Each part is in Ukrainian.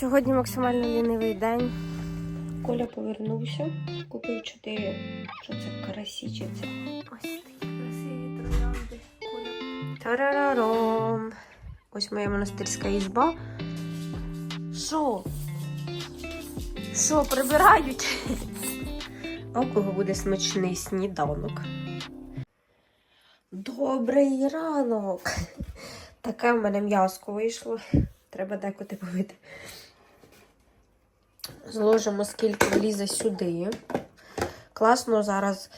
Сьогодні максимально лінивий день. Коля повернувся, купив чотири. Що це карасі чи це? Ось такі красиві троянди. Тарараром. Ось моя монастирська ізба. Що? Що, прибирають? А у кого буде смачний сніданок? Добрий ранок! Таке в мене м'язко вийшло. Треба декоти побити. Зложимо, скільки влізе сюди. Класно зараз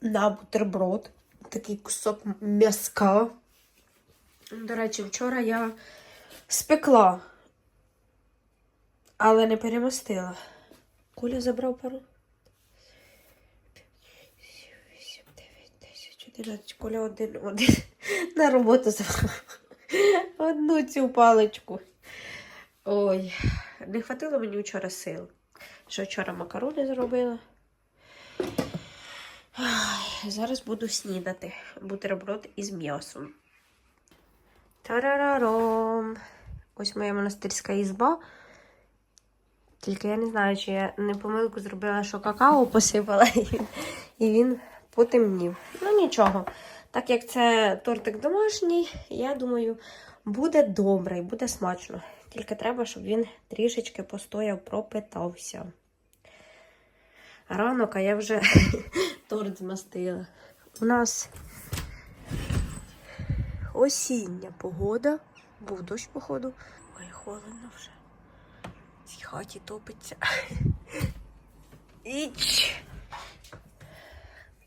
на бутерброд. Такий кусок м'язка. До речі, вчора я спекла, але не перемостила. Коля забрав пару. 8, 9, 10, 11. Коля один, один. На роботу забрав. Одну цю паличку. Ой, не хватило мені вчора сил. Що вчора макарони зробила. Ай, зараз буду снідати. Бутерброд із м'ясом. Тарараром. Ось моя монастирська ізба. Тільки я не знаю, чи я не помилку зробила, що какао посипала, і він потемнів. Ну нічого. Так як це тортик домашній, я думаю, буде добре і буде смачно. Тільки треба, щоб він трішечки постояв, пропитався. Ранок, а я вже торт змастила. У нас осіння погода. Був дощ, походу. Ой, холодно вже. В цій хаті топиться. Іч.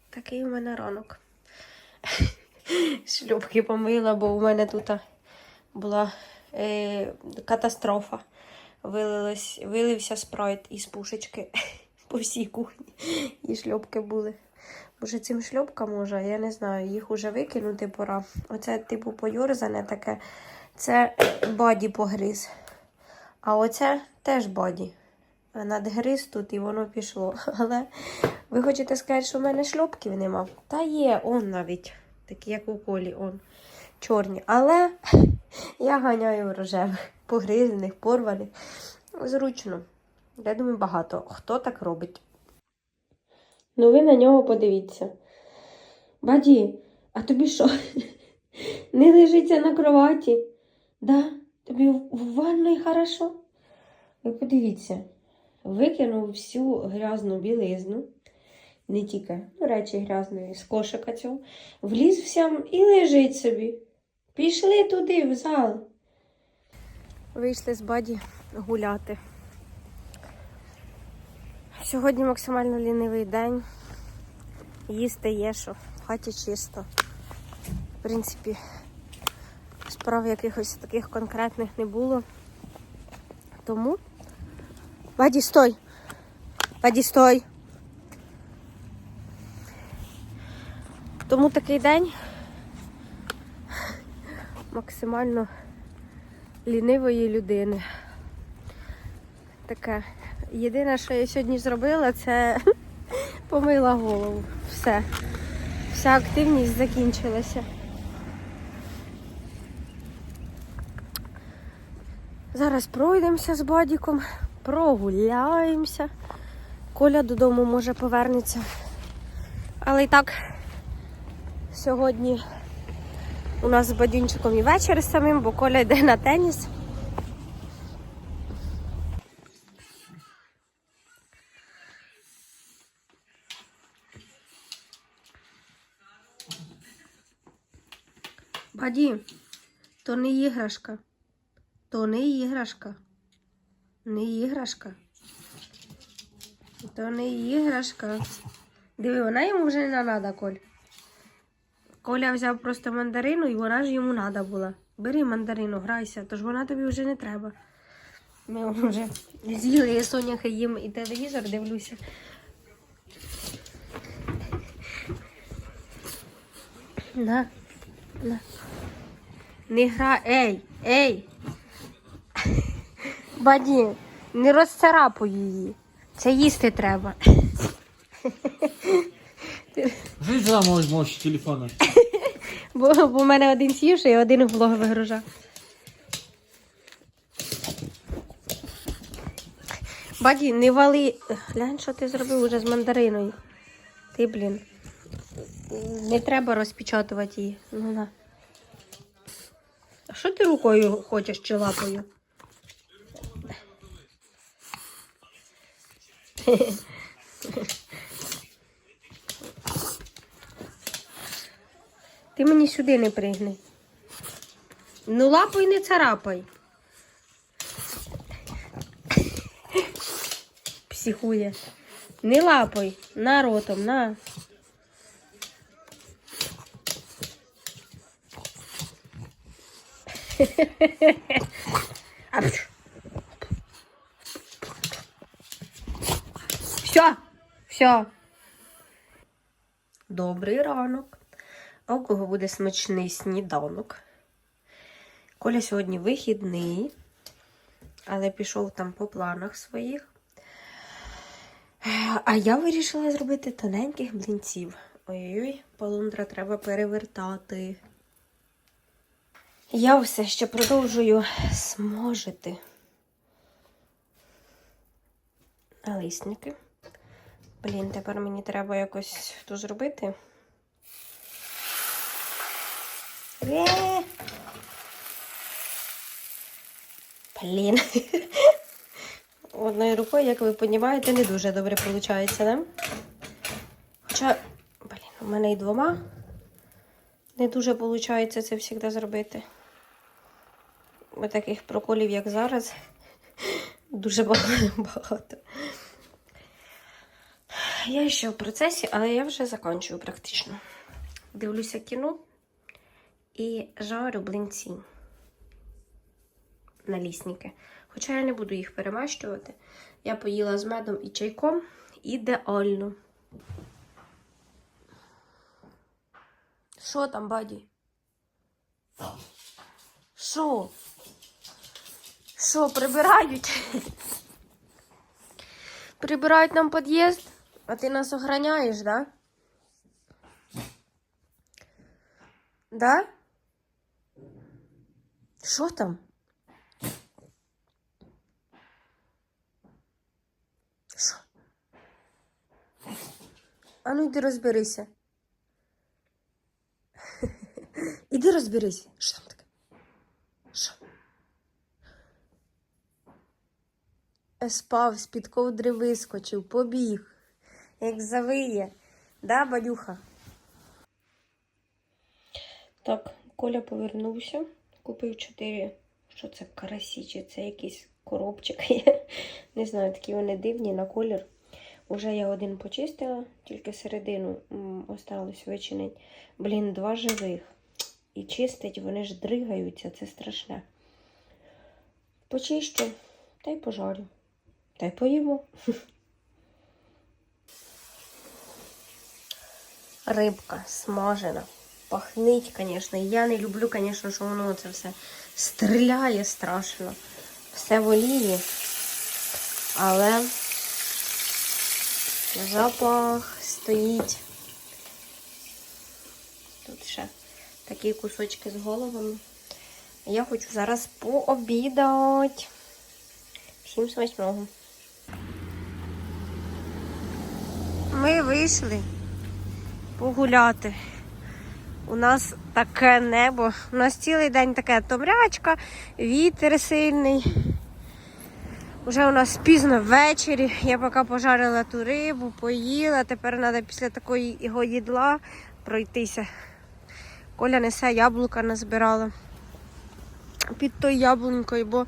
Такий у мене ранок. Шлюбки помила, бо у мене тут була е, катастрофа. Вилилось, вилився спрайт із пушечки по всій кухні. І шльопки були. Може, цим шльопкам може, я не знаю, їх уже викинути пора. Оце, типу, пойорзане таке, це баді погриз. А оце теж баді. Надгриз тут і воно пішло. Але ви хочете сказати, що в мене шльопків нема? Та є, он навіть. Такі, як у колі, он. Чорні. Але я ганяю рожевих, погризаних, порваних. Зручно. Я думаю, багато. Хто так робить? Ну, ви на нього подивіться. Баді, а тобі що? Не лежиться на кроваті? Да? Тобі в ванної хорошо? Ви подивіться, викинув всю грязну білизну, не тільки ну, речі грязної, з кошика цього, вліз всям і лежить собі. Пішли туди, в зал. Вийшли з баді гуляти. Сьогодні максимально лінивий день. Їсти є, що в хаті чисто. В принципі, справ якихось таких конкретних не було. Тому. Ваді, стой! Ваді, стой! Тому такий день максимально лінивої людини. Таке. Єдине, що я сьогодні зробила, це помила голову. Все. Вся активність закінчилася. Зараз пройдемося з Бадіком, прогуляємося. Коля додому може повернеться. Але і так, сьогодні у нас з Бадюнчиком і вечір самим, бо Коля йде на теніс. Баді, то не іграшка. То не іграшка. Не іграшка. То не іграшка. Диви, вона йому вже не треба, Коль. Коля взяв просто мандарину і вона ж йому треба була. Бери мандарину, грайся, тож вона тобі вже не треба. Ми вже з'їли і соняхи їм і телевізор дивлюся. На, на. Не гра. Ей, ей! Баді, не розцарапуй її. Це їсти треба. Жить за мой мощь телефона. Бо, бо в мене один сівший, а один влог вигружав. Баді, не вали. Глянь, що ти зробив уже з мандариною. Ти, блін. Не треба розпечатувати її. Ну на. А що ти рукою хочеш чи лапою? Ти мені сюди не пригни. Ну лапою не царапай. Психує. Не лапай, на ротом, на. Все, все. Добрий ранок. А у кого буде смачний сніданок? Коля сьогодні вихідний, але пішов там по планах своїх. А я вирішила зробити тоненьких блінців. Ой-ой, полундра треба перевертати. Я все ще продовжую смажити налисники. Блін, тепер мені треба якось то зробити. Блін. Одною рукою, як ви розумієте, не дуже добре виходить, да? Хоча, блін, у мене і двома не дуже виходить це завжди зробити. Бо таких проколів, як зараз, дуже багато. Я ще в процесі, але я вже закінчую практично. Дивлюся кіно і жарю блинці налісники. Хоча я не буду їх перемащувати. Я поїла з медом і чайком ідеально. Що там, баді? Що? Що, прибирають? Прибирають нам під'їзд, а ти нас охраняєш, да? Да? Що там? Що? А ну йди розберися. Іди розберися. Що там таке? Що? Е, Спав, з-під ковдри вискочив, побіг. Як завиє. Да, бадюха? Так, Коля повернувся, купив чотири. Що це карасі, чи це якийсь коробчик. Я не знаю, такі вони дивні на колір. Уже я один почистила, тільки середину осталось вичинить. Блін, два живих. І чистить, вони ж дригаються, це страшне. Почищу та й пожарю. Та й поїмо. Рибка смажена. Пахнить, звісно. Я не люблю, звісно, що воно це все стріляє страшно. Все в олії. Але запах стоїть. Тут ще такі кусочки з головами. Я хочу зараз пообідати. Всім смачного. Ми вийшли погуляти. У нас таке небо. У нас цілий день таке томрячка, вітер сильний. Уже у нас пізно ввечері. Я поки пожарила ту рибу, поїла. Тепер треба після такої його їдла пройтися. Коля несе яблука назбирала під той яблунькою, бо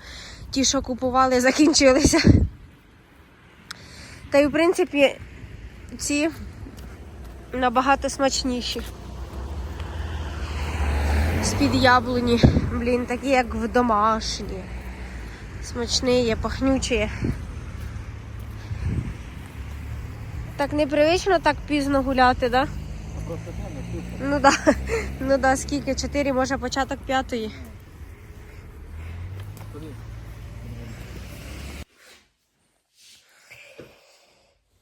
ті, що купували, закінчилися. Та й в принципі ці набагато смачніші. З-під яблуні, блін, такі як в домашні. Смачні є, пахнючі. Так непривично так пізно гуляти, да? Ну да. Ну да, скільки? Чотири, може початок п'ятої.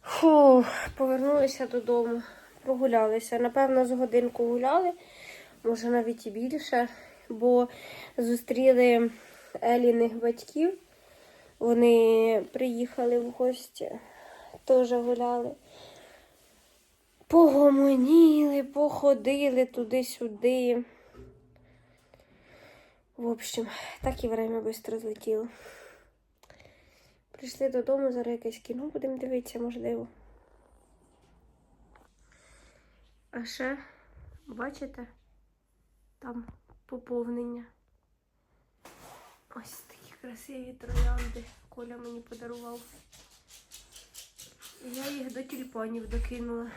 Фу, повернулися додому, прогулялися. Напевно, з годинку гуляли, може навіть і більше, бо зустріли Еліних батьків. Вони приїхали в гості, теж гуляли. Погомоніли, походили туди-сюди. В общем, так і время швидко злетіло. Прийшли додому, зараз якесь кіно будемо дивитися, можливо. А ще, бачите, там поповнення. Ось такі красиві троянди. Коля мені подарував. Я їх до тюльпанів докинула.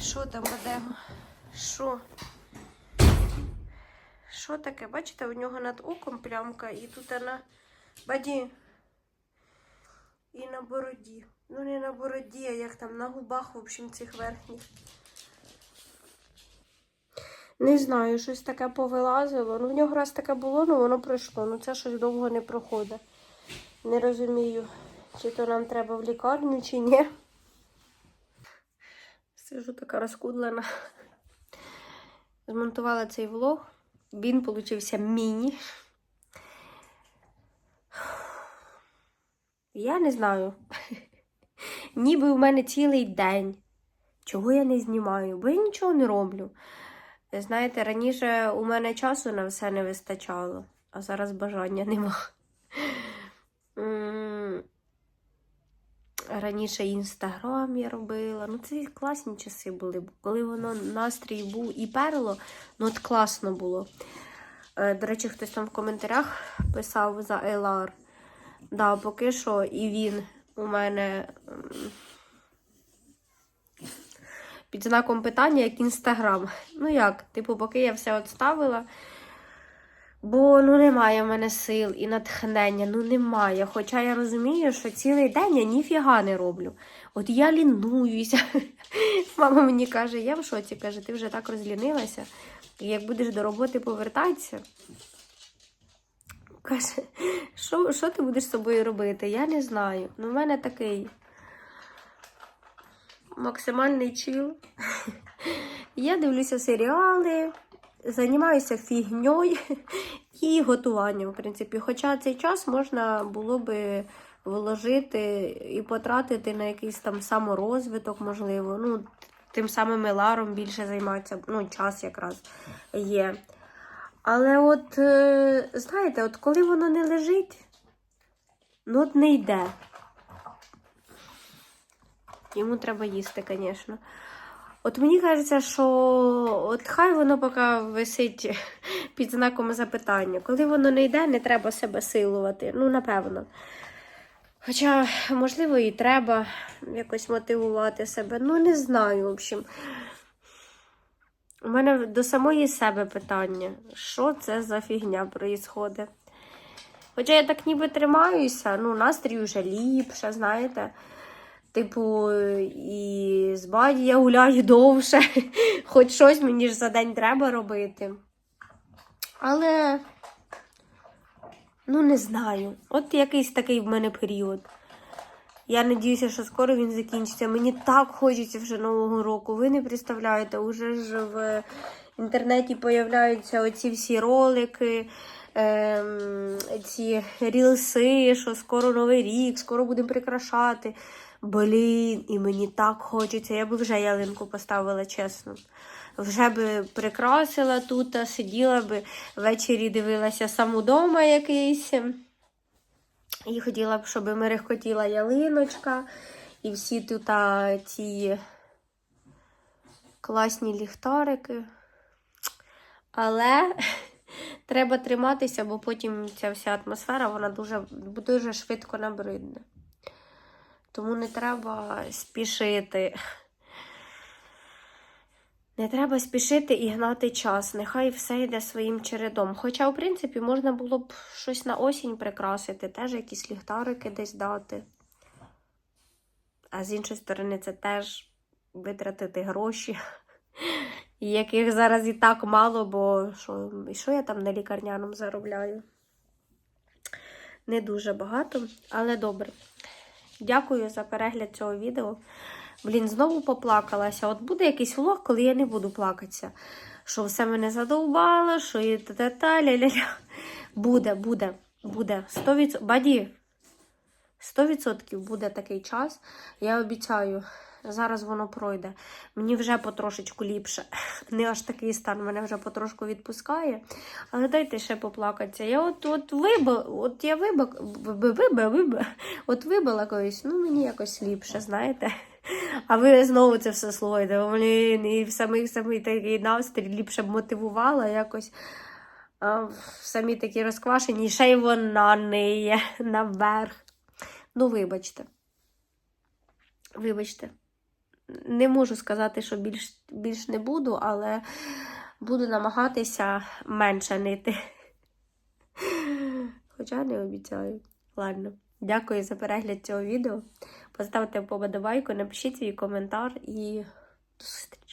Що там, Адего? Що? Що таке? Бачите, у нього над оком плямка і тут вона баді. І на бороді. Ну не на бороді, а як там на губах, в общем, цих верхніх. Не знаю, щось таке повилазило. Ну, в нього раз таке було, ну воно пройшло. Ну це щось довго не проходить. Не розумію, чи то нам треба в лікарню, чи ні. Сижу така розкудлена. Змонтувала цей влог. Він получився міні. Я не знаю. Ніби в мене цілий день. Чого я не знімаю? Бо я нічого не роблю. Знаєте, раніше у мене часу на все не вистачало, а зараз бажання нема. Раніше інстаграм я робила. Ну, це класні часи були. Коли воно настрій був і перло, ну от класно було. Е, До речі, хтось там в коментарях писав за Елар. Да, поки що і він у мене під знаком питання, як інстаграм. Ну як, типу, поки я все отставила. Бо ну немає в мене сил і натхнення, ну немає. Хоча я розумію, що цілий день я ніфіга не роблю. От я лінуюся. Мама мені каже, я в шоці, каже, ти вже так розлінилася. І як будеш до роботи повертатися, каже, що, що ти будеш з собою робити? Я не знаю. Ну, в мене такий максимальний чил. Я дивлюся серіали, займаюся фігньою і готуванням, в принципі. Хоча цей час можна було би вложити і потратити на якийсь там саморозвиток, можливо. Ну, тим самим Еларом більше займатися, ну, час якраз є. Але от, е, знаєте, от коли воно не лежить, ну от не йде. Йому треба їсти, звісно. От мені кажеться, що от хай воно поки висить під знаком запитання. Коли воно не йде, не треба себе силувати. Ну, напевно. Хоча, можливо, і треба якось мотивувати себе. Ну, не знаю, в общем. У мене до самої себе питання, що це за фігня проїсходить. Хоча я так ніби тримаюся, ну, настрій вже ліпше, знаєте. Типу, і з баді я гуляю довше, хоч щось мені ж за день треба робити. Але, ну, не знаю. От якийсь такий в мене період. Я надіюся, що скоро він закінчиться. Мені так хочеться вже Нового року. Ви не представляєте, уже ж в інтернеті появляються оці всі ролики, ем, ці рілси, що скоро Новий рік, скоро будемо прикрашати. Блін, і мені так хочеться. Я би вже ялинку поставила, чесно. Вже би прикрасила тут, сиділа би ввечері дивилася сам удома якийсь. І хотіла б, щоб мерехкотіла ялиночка, і всі тут ці класні ліхтарики. Але треба триматися, бо потім ця вся атмосфера вона дуже, дуже швидко набридне. Тому не треба спішити. Не треба спішити і гнати час. Нехай все йде своїм чередом. Хоча, в принципі, можна було б щось на осінь прикрасити, теж якісь ліхтарики десь дати. А з іншої сторони, це теж витратити гроші, яких зараз і так мало, бо що, і що я там на лікарняному заробляю? Не дуже багато, але добре. Дякую за перегляд цього відео. Блін, знову поплакалася. От буде якийсь влог, коли я не буду плакатися. Що все мене задовбало, що і та-та-та, ля-ля-ля. Буде, буде. буде 100%. Баді, 100% буде такий час. Я обіцяю, зараз воно пройде. Мені вже потрошечку ліпше. Не аж такий стан мене вже потрошку відпускає. Але дайте ще поплакатися. Я от, от виба, от я виба, виба, виба, от вибила колись, ну мені якось ліпше, знаєте. А ви знову це все слухаєте. Блін, і в самий самий такий настрій ліпше б мотивувала якось. А, самі такі розквашені, ще й вона не є наверх. Ну, вибачте. Вибачте. Не можу сказати, що більш, більш не буду, але буду намагатися менше нити. Хоча не обіцяю. Ладно. Дякую за перегляд цього відео. Поставте вподобайку, напишіть свій коментар і до зустрічі.